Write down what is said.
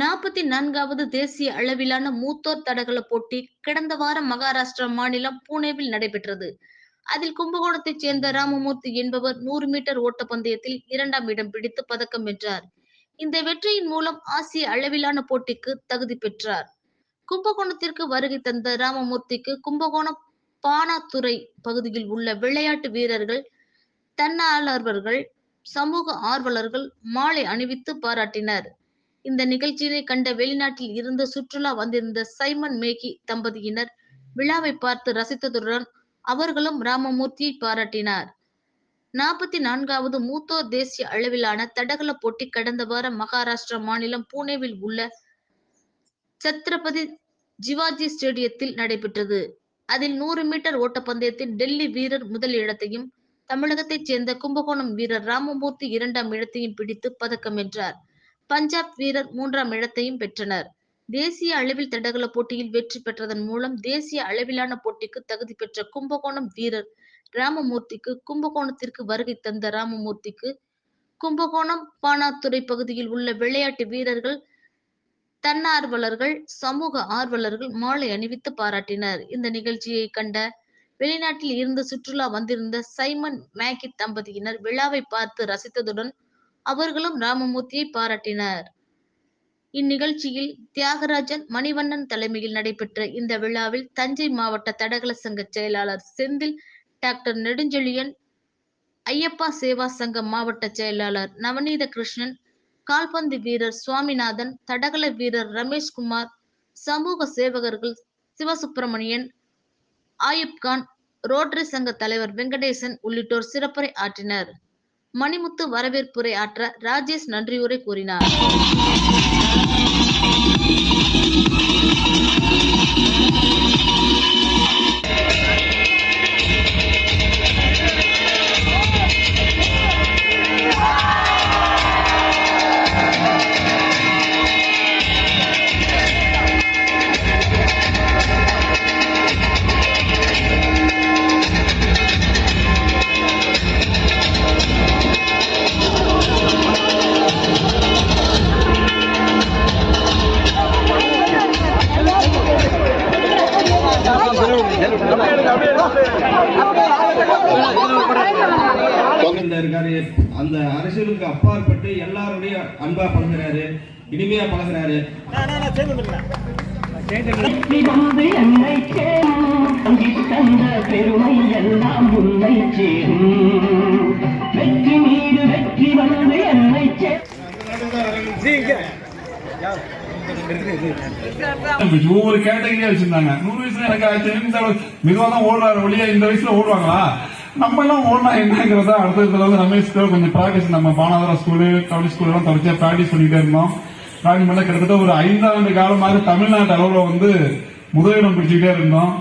நாற்பத்தி நான்காவது தேசிய அளவிலான மூத்தோர் தடகள போட்டி கடந்த வாரம் மகாராஷ்டிரா மாநிலம் புனேவில் நடைபெற்றது. அதில் கும்பகோணத்தைச் சேர்ந்த ராமமூர்த்தி என்பவர் நூறு மீட்டர் ஓட்டப்பந்தயத்தில் இரண்டாம் இடம் பிடித்து பதக்கம் வென்றார். இந்த வெற்றியின் மூலம் ஆசிய அளவிலான போட்டிக்கு தகுதி பெற்றார். கும்பகோணத்திற்கு வருகை தந்த ராமமூர்த்திக்கு கும்பகோணம் பானாத்துறை பகுதியில் உள்ள விளையாட்டு வீரர்கள் தன்னார்வர்கள் சமூக ஆர்வலர்கள் மாலை அணிவித்து பாராட்டினர். இந்த நிகழ்ச்சியினை கண்ட வெளிநாட்டில் இருந்து சுற்றுலா வந்திருந்த சைமன் மேகி தம்பதியினர் விழாவை பார்த்து ரசித்ததுடன் அவர்களும் ராமமூர்த்தியை பாராட்டினார். நாற்பத்தி நான்காவது மூத்தோர் தேசிய அளவிலான தடகள போட்டி கடந்த வாரம் மகாராஷ்டிரா மாநிலம் புனேவில் உள்ள சத்ரபதி ஜிவாஜி ஸ்டேடியத்தில் நடைபெற்றது. அதில் நூறு மீட்டர் ஓட்டப்பந்தயத்தில் டெல்லி வீரர் முதல் இடத்தையும் தமிழகத்தைச் சேர்ந்த கும்பகோணம் வீரர் ராமமூர்த்தி இரண்டாம் இடத்தையும் பிடித்து பதக்கம் வென்றார். பஞ்சாப் வீரர் மூன்றாம் இடத்தையும் பெற்றனர். தேசிய அளவில் தடகள போட்டியில் வெற்றி பெற்றதன் மூலம் தேசிய அளவிலான போட்டிக்கு தகுதி பெற்ற கும்பகோணம் வீரர் ராமமூர்த்திக்கு கும்பகோணத்திற்கு வருகை தந்த ராமமூர்த்திக்கு கும்பகோணம் பானாத்துறை பகுதியில் உள்ள விளையாட்டு வீரர்கள் தன்னார்வலர்கள் சமூக ஆர்வலர்கள் மாலை அணிவித்து பாராட்டினர். இந்த நிகழ்ச்சியை கண்ட வெளிநாட்டில் இருந்து சுற்றுலா வந்திருந்த சைமன் மேகி தம்பதியினர் விழாவை பார்த்து ரசித்ததுடன் அவர்களும் ராமமூர்த்தியை பாராட்டினர். இந்நிகழ்ச்சியில் தியாகராஜன் மணிவண்ணன் தலைமையில் நடைபெற்ற இந்த விழாவில் தஞ்சை மாவட்ட தடகள சங்க செயலாளர் செந்தில் டாக்டர் நெடுஞ்செழியன் ஐயப்பா சேவா சங்க மாவட்ட செயலாளர் நவநீத கிருஷ்ணன் கால்பந்து வீரர் சுவாமிநாதன் தடகள வீரர் ரமேஷ்குமார் சமூக சேவகர்கள் சிவசுப்பிரமணியன் ஆயுப்கான் ரோட்டரி சங்க தலைவர் வெங்கடேசன் உள்ளிட்டோர் சிறப்புரை ஆற்றினர். மணிமுத்து வரவேற்புரை ஆற்ற ராஜேஷ் நன்றியுரை கூறினார். இருக்காரு அந்த அரசியலுக்கு அப்பாற்பட்டு எல்லாருடைய அன்பா பழகுறாரு இனிமையா பழகுறாரு. வெற்றி வந்து என்னை சேரும் தங்கி தந்த பெருமை எல்லாம் உன்னை சேரும் வெற்றி மீது வெற்றி வந்து என்னை சேரும் ஒவ்வொரு கேட்டகரியா வச்சிருந்தாங்க. நூறு வயசுல எனக்கு ஆச்சு இந்த மெதுவா தான் ஓடுறாரு ஒளியா இந்த வயசுல ஓடுவாங்களா? நம்ம எல்லாம் ஓடினா என்னங்கிறத அடுத்த இடத்துல வந்து ரமேஷ் கொஞ்சம் ப்ராக்டிஸ் நம்ம பானாதரா ஸ்கூலு கவலி ஸ்கூல் எல்லாம் தொடர்ச்சியா ப்ராக்டிஸ் பண்ணிட்டே இருந்தோம். ப்ராக்டிஸ் பண்ண கிட்டத்தட்ட ஒரு ஐந்தாண்டு காலமாக தமிழ்நாட்டு அளவுல வந்து முதலிடம் பிடிச்சிக்கிட்டே இருந்தோம்.